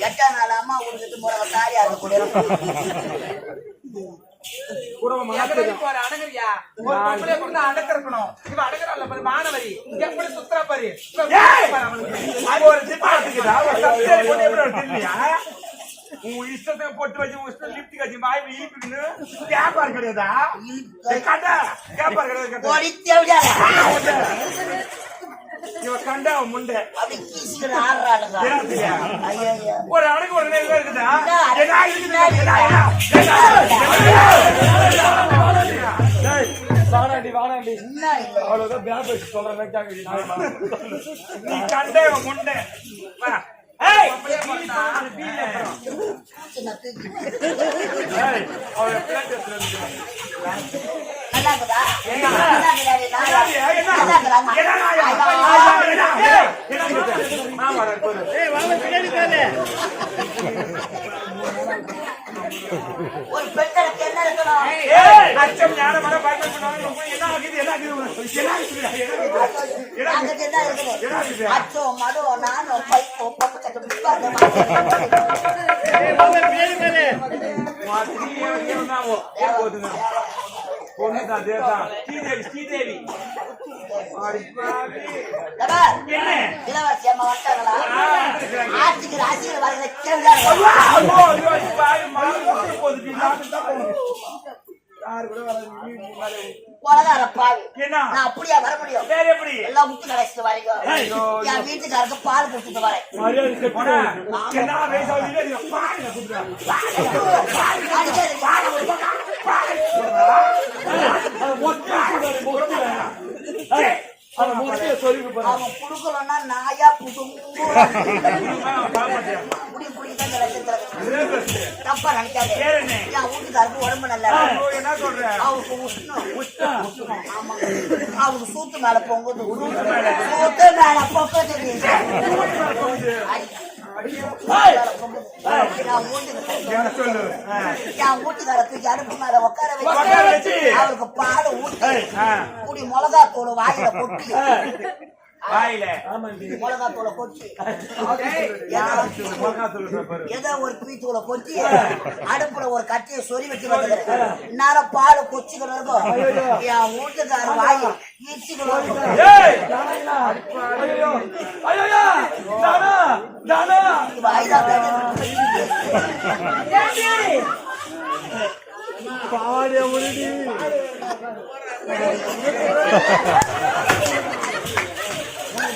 எட்டாம் நாள் அம்மா கொடுத்துட்டு முறை தாரி அது கூட ஒரு ஒரு எப்படி சுத்துற பாரு உன் இஷ்டத்தை போட்டு வச்சு உன் இஷ்டம் லிப்ட் கட்சி வாய் இழுப்புக்குன்னு கேப்பார் கிடையாதா கண்டா கேப்பார் கிடையாது இவ கண்டா முண்டை ஒரு அடங்கு ஒரு நேரம் இருக்குதா இருக்குது அவ்வளவுதான் சொல்றேன் நீ கண்டே முண்டை ஏய் சின்ன தூக்கி ஏய், மாமா ஒரு பெண்களுக்கு என்ன இருக்கணும் ஏய், அச்சம் ஞானம் வர பயப்பட பண்ணுவாங்க. என்ன ஆகுது? என்ன ஆகுது? என்ன ஆகுது? ஆகுது? என்ன இருக்குது? அச்சோ மதோ நானோ பைப்போ பிடிப்பாங்க மாதிரி போகுதுங்க? பொண்ணுதான், தேவதான். ஸ்ரீதேவி, ஸ்ரீதேவி. இளவரசி அம்மா வந்துருக்காங்க. ஆட்சிக்கு ராசியில் தான்? நான் அப்படியா வர முடியும் வேற எப்படி? எல்லாம் முட்டு கடைசிட்டு வரீங்க ஐயோ, என் வீட்டுக்காரருக்கு பால் கொடுத்துட்டு வரேன். அவன் புடுக்கலன்னா நாயா லட்சத்துல தப்பா நினைக்காதே? என் வீட்டுக்காரருக்கு உடம்பு நல்லா ஐயோ, என்ன சொல்ற? அவருக்கு உஷ்ணம் ஆமா அவருக்கு சூத்து மேல பொங்குது சூத்து மேல ஐ, மேல பொங்குது. என் வீட்டுக்கு என்ன சொல்லு? என் வீட்டுக்காரருக்கு அடுப்பு மேல உட்கார வச்சு. அவருக்கு பால் ஆ. குடி மிளகா தூள் வாயில கொட்டி வாயில. மிளகா தூளை கொட்டி. ஏதோ ஒரு பீத்தூளை கொட்டி அடுப்புல ஒரு கட்டியை சொறி வச்சு நேரம் பால் கொச்சிக்கிட்டு இருக்கும் என் வீட்டுக்கார வாய் ஈச்சிக்கிட்டு இருக்கும்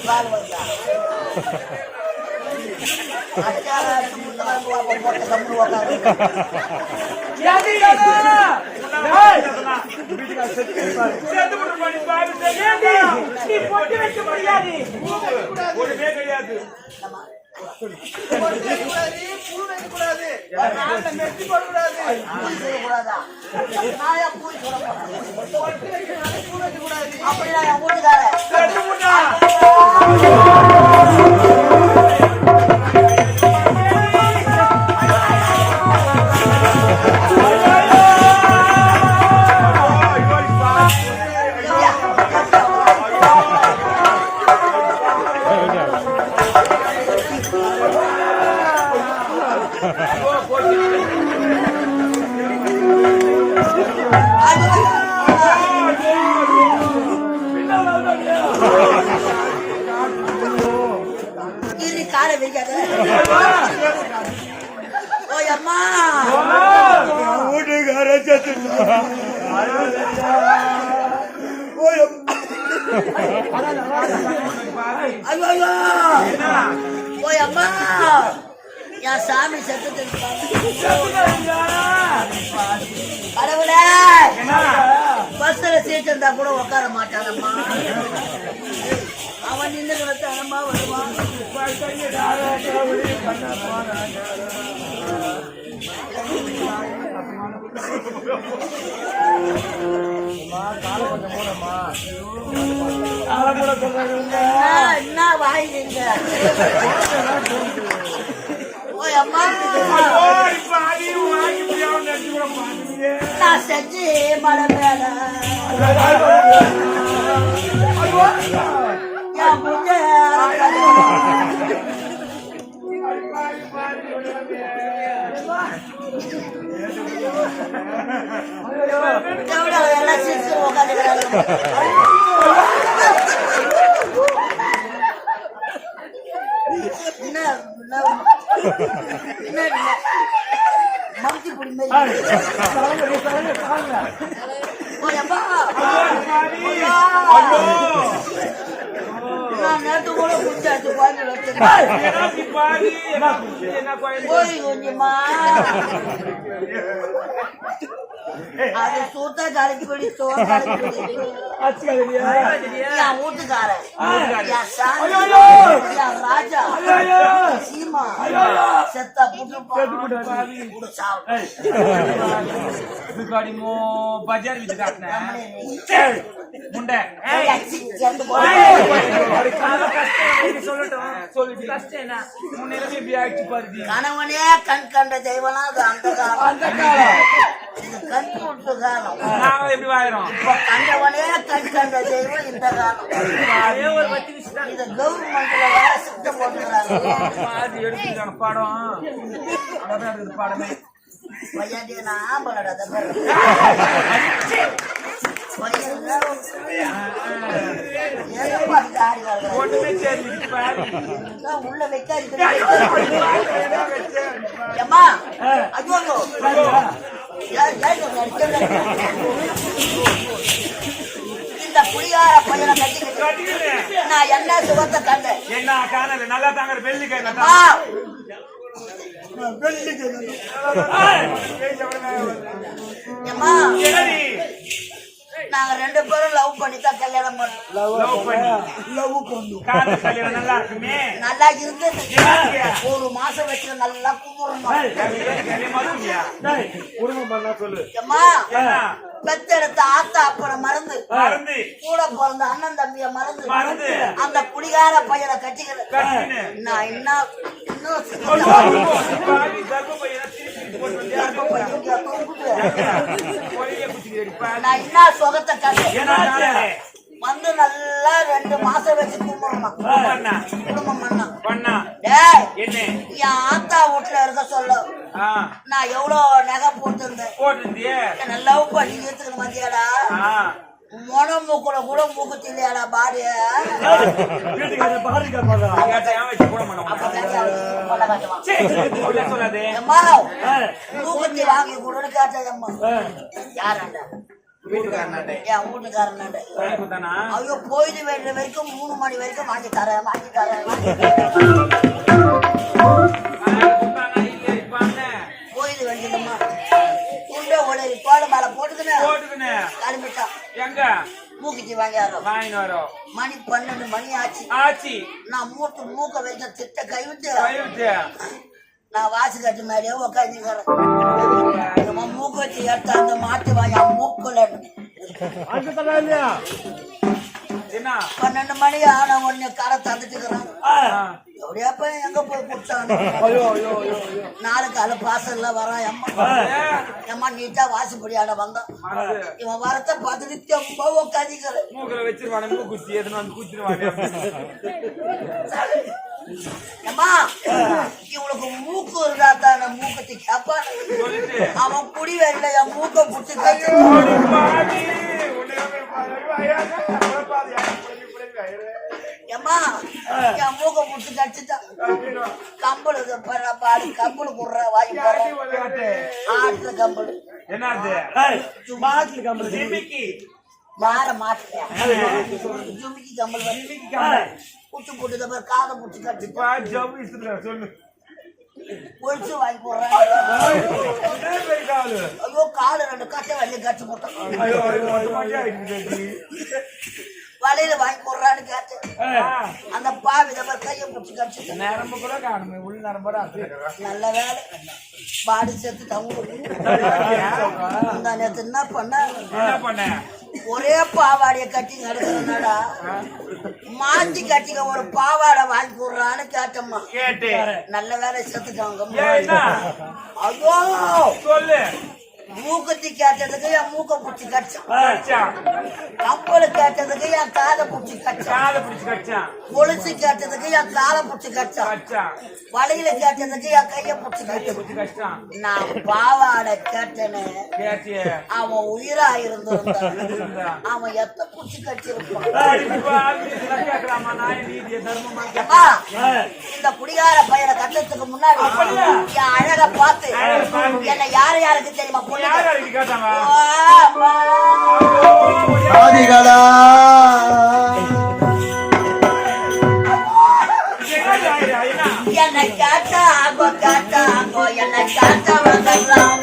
கிடையாது. நான்ல வைக்காத. ஓய் அம்மா. வீட்டுக்காரன் ஐயோ ஓய் அம்மா. என் சாமி செத்து கடவுளே. பஸ்ல சீட் இருந்தா கூட உட்கார மாட்டாங்கம்மா அவன் நின்று கிடத்தானம்மா வருவான். என்ன என்ன நான் செஞ்சு மழை மேல Ayo, குடி குடிச்சாச்சு என்ன குழந்தை போய் கொஞ்சமா அது சூத்த கலக்கி படி சோறு. என் வீட்டுக்காரன். ராஜா! சீமா செத்த புட்டு பஜார் முண்டை. கணவனே கண் கண்ட தெய்வனா அந்த காலம். இது கண் விட்டு காலம் நாங்க எப்படி வாயிரோம் இப்ப கண்டவனே கண் கண்ட தெய்வம் இந்த காலம் இது கவர்மெண்ட்ல வேற சித்தம் போட்டுக்கிறாங்க பாதி எடுத்துருக்காங்க படம் அங்கதான் இருக்குது படமே நான் ஆம்பளடா இதான் உள்ள வைக்காது இந்த புளியார பையனை கட்டிக்கிட்டு நான் என்ன சுகத்தை கண்டேன் என்ன காணல நல்லா தாங்க வெள்ளி கை ஆ, ஏம்மா என்னடி நாங்க ரெண்டு பேரும் லவ் பண்ணி தான் கல்யாணம் பண்ணோம் லவ் பண்ணி. லவ் பண்ணு. காதல் கல்யாணம் நல்லா இருக்குமே? நல்லா? ஒரு மாசம் வச்சு நல்லா குடும்பம் பண்ணா சொல்லு. பெத்தெடுத்த ஆத்தா அப்பனை மறந்து மருந்து. கூட பிறந்த அண்ணன் தம்பிய மறந்து மறந்து. அந்த குடிகார பையனை கட்டிக்கிறேன் கட்டினு. நான் என்ன இன்னும் நான் என்ன சுகத்தை கண்டேன் வந்து நல்லா ரெண்டு மாசம் வச்சு கும்பிடணும் குடும்பம் பண்ணா பண்ணா. என்ன? என் ஆத்தா வீட்டுல இருக்க சொல்ல நான் எவ்வளவு நகை போட்டிருந்தேன் இருந்தேன் நல்லா பண்ணி ஏத்துக்கணும் மத்தியாடா ஆ, மொன மூக்குல கூட மூக்குத்தி இல்லையாடா பாடிய மூக்குத்தி வாங்கி அம்மா ஏய், யாராண்ட? ஐயோ போயிட்டு வேண்டிய வரைக்கும் மூணு மணி வரைக்கும் வாங்கி தரேன் வாங்கி தரேன். போயிட்டு வேண்டியதம்மா உண்டை கோடை மேல போட்டுக்கினேன் போட்டுக்கினு. கிளம்பிட்டான் எங்க? மூக்குத்தி வாங்கியாரோ? வாங்கின்னு வரோம் மணி பன்னெண்டு மணி ஆச்சு. ஆச்சி. நான் மூட்டு மூக்க வைக்க திட்ட கைவிட்டு. கைவிட்டு. நான் வாசி கட்டு மேலேயே உட்காந்துக்கிறேன் மூக்கு வச்சு எடுத்து அந்த மாட்டு வாங்கி மூக்குல? என்ன? பன்னெண்டு மணி ஆன உடனே கடை தந்துட்டுக்கிறான். எப்படியாப்ப எங்க போய் குடிச்சாங்க. நாலு கால பாசல்ல வரான் எம்மா. எம்மா நீட்டா வாசிப்படியாட வந்தான் இவன் வரத்தை பார்த்துட்டு தெம்ப உட்காந்துக்கிறேன். மூக்கில் வச்சிருவானே மூக்குத்தி எதுன்னு வந்து குத்திடுவானே எம்மா இவனுக்கு மூக்கு இருந்தா தானே மூக்கத்தை கேப்பான். அவன் குடி வரல என் மூக்க புடிச்சு பாடி எம்மா என் மூக்க புடிச்சு கடிச்சுட்டான் கம்பளு பர- பாரு கம்பளு குடுற வாங்கி ஆட்டுல கம்பளு. மாட்டுல கம்பளி. ஜிமிக்கி. மாற மாட்டேன் ஜுமிக்கு ஏய், குச்சி போட்டு பாரு காதை புடிச்சு கட்டி. பா ஜவு இசுல சொல்லு. ஒழிச்சு வாங்கி போடுறேன் ஐயோ காலு ரெண்டு கட்டை வள்ளி கட்டி போட்டான். வலையில வாங்கி போடுறான்னு கேட்டேன். ஏய், அந்த பாவி மாதிரி கையை பிடிச்சி கடிச்சிட்டேன் நரம்பு கூட காணுமே உள் நரம்போட நல்ல வேலை. பாடி சேர்த்து தங்க நேரத்து என்ன பண்ண என்ன பண்ண? ஒரே பாவாடைய கட்டி நடக்கிறனாடா மாத்தி கட்டிக்க ஒரு பாவாடை வாங்கி போடுறான்னு கேட்டம்மா. கேட்டு நல்ல வேலை என்ன? ஐயோ! மூக்குத்தி கேட்டதுக்கு என் மூக்க புடிச்சு கடிச்சான். கம்பளு கேட்டதுக்கு என் காதை புடிச்சு கடிச்சான். கொலுசு கேட்டதுக்கு என் காலை புடிச்சு கடிச்சான். வலையில கேட்டதுக்கு என் கைய புடிச்சு கடிச்சான். நான் பாவாடை கேட்டியே. அவன் உயிரா இருந்திருந்தான். இருந்தா. அவன் எத்த புடிச்சு கடிச்சிருப்பான்? இந்த குடிகார பையனை கட்டத்துக்கு முன்னாடி என் அழகை பார்த்து. என்னை யாரு யாருக்கு தெரியுமா? ஆயிரா, என்ன? என்னை கேட்டாங்கோ கேட்டாங்கோ என்னை கேட்டவங்கெல்லாம்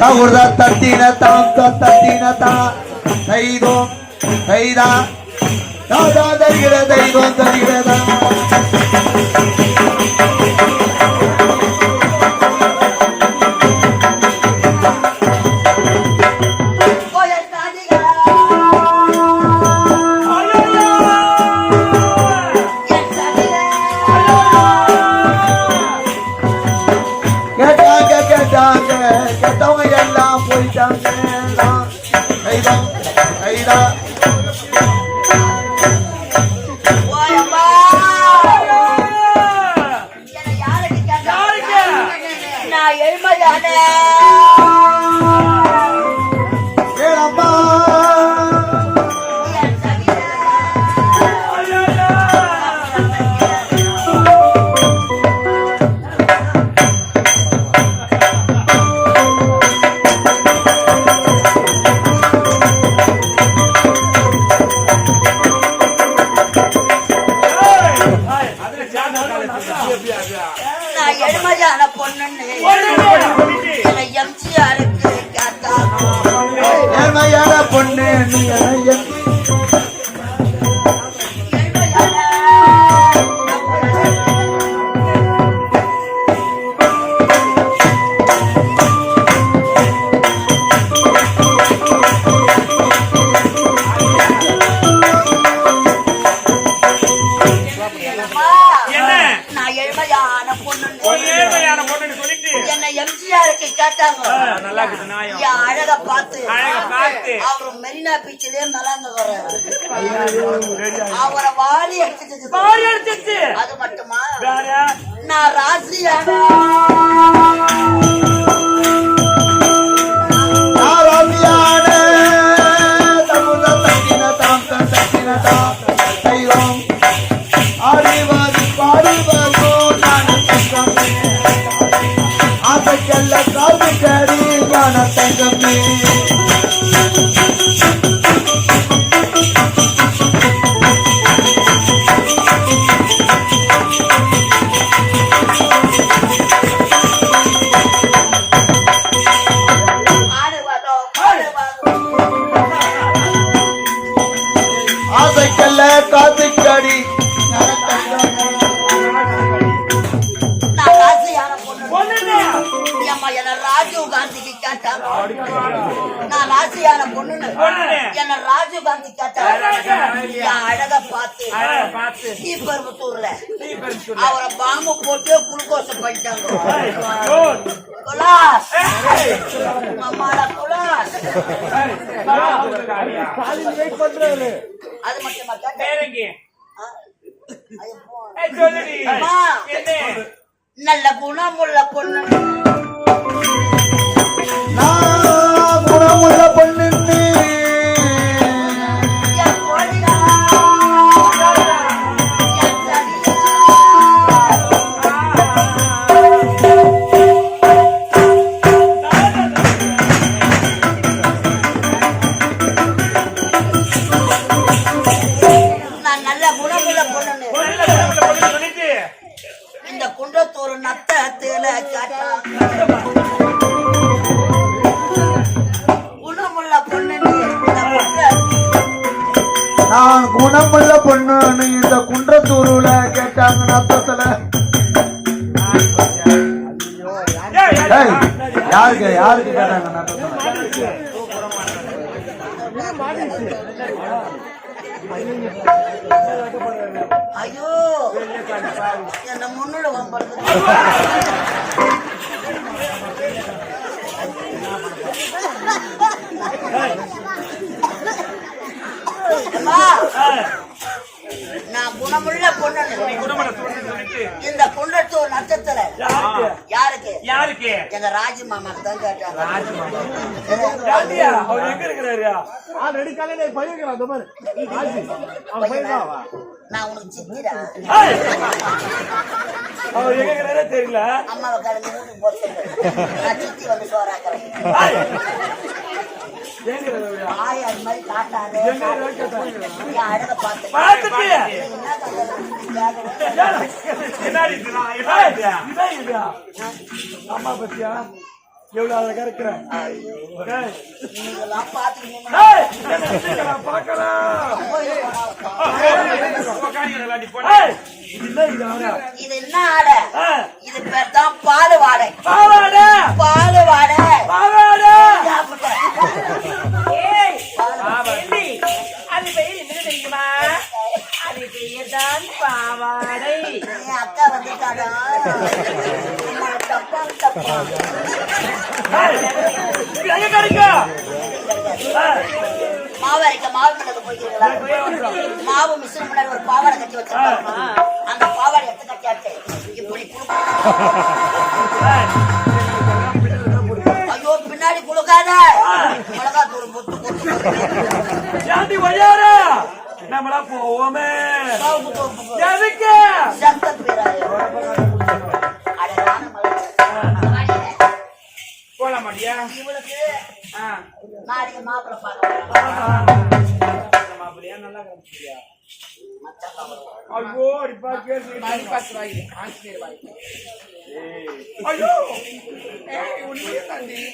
தகுத தட்டின தாம் தட்டின தா தைதோம் தைதா தாதா தருகிற தெய்வம் தருகிறதா என்ன ராஜீவ் காந்திக்கு கேட்டாங்க நான் ராசியான பொண்ணுன்னு பொண்ணுன்னு. என்ன ராஜீவ் காந்தி என் அழக பார்த்து ஸ்ரீபெரும்புத்தூர்ல. அவரை பாம்பு போட்டு குளுக்கோஸ் பண்ணிட்டாங்க அம்மாடா குலாஸ். அது மட்டுமா. என்ன? நல்ல குணமுள்ள பொண்ணு. நான் குணமுள்ள பொண்ணு. குணமுள்ள பொண்ணுன்னு இந்த குன்றத்தூருல கேட்டாங்க நத்தத்துல யாருக்கு யாருக்கு கேட்டாங்க நத்தத்துல ஐயோ என்ன முன்னுட வம்படுத்து அம்மா, நான் குணமுள்ள பொண்ணு குணமன தோணுன்னு சொல்லிட்டு இந்த குன்றத்தூர் நட்சத்திர யாருக்கு? யாருக்கு யாருக்கு எங்க ராஜி மாமாக்கு தான் கேட்டாங்க. யாருயா? அவர் எங்க இருக்கிறாரு? ஆல்ரெடி கல்யாணம் ஆகி பையன் அந்த மாதிரி ஆச்சி. அவன் பையன் தான். நான் உனக்கு சித்திரா! அவர் எங்க இருக்கிறாரே தெரியல. அம்மாவை போக சொல்லு. நான் சித்தி வந்து சோறாக்குறேன். ஆய் அது மாதிரி காட்டாதே. அழக பார்த்து. என்ன? அம்மா பத்தியா? எவ்வளவு அழகா இருக்கிற ஏய்! நீங்கெல்லாம் பார்த்துக்கிட்டீங்கன்னா ஏய்! என்ன இதுக்கு நான் பார்க்கலாம். உக்காந்து விளையாடி போடா. ஏய்! இது என்ன இது ஆடா? இது என்ன ஆடை ஆ! இது பேர் தான் பால் வாடை பாவாடை! பால் வாடை பாவாடை! அது பெயர் என்ன தெரியுமா அது பாவாடை என் அக்கா வந்துட்டாடா மாவு அரைக்க மாவு மிளகு போய்க்கிறீங்களா மாவு மிஷின் முன்னாடி ஒரு பாவாடை கட்டி வச்சிருக்காங்க அந்த பாவாடை எடுத்து கட்டியாச்சு இப்படி குடுக்க ஏய்! ஐயோ பின்னாடி குடுக்காத மிளகா தூள் பொத்து பொத்து பொத்து. ஏண்டி ஒய்யாரா? நம்மளா போவோமே. எதுக்கு சத்த பேராயோ மாட்டியா இவளுக்கு. நாளைக்கு மாப்பிள்ளை பார்க்க இந்த மாப்பிள்ளையா நல்லா காமிச்சியா ஐயோ பத்து ஆஞ்சநேயர் வாய்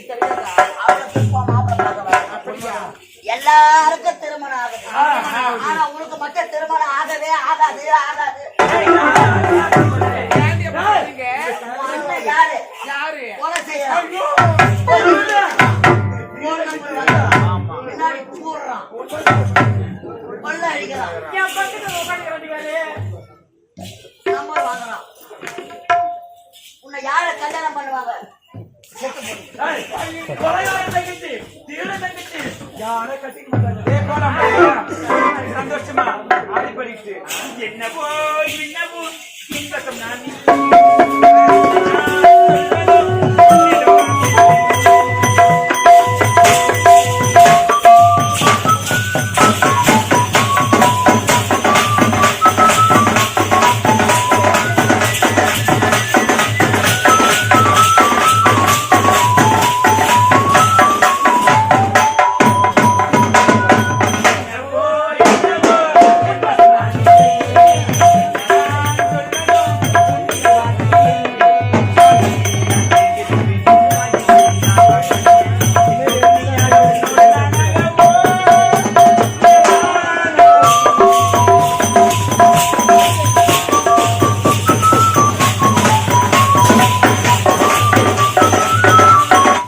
தெரியாதா இப்போ பார்க்க வர அப்படியா எல்லாருக்கும் திருமணம் ஆகுது ஆனா உனக்கு மட்டும் திருமணம் ஆகவே ஆகாது ஆகாது உன்னை யார கல்யாணம் பண்ணுவாங்க சந்தோஷமா என்னவோ என்னவோ நான்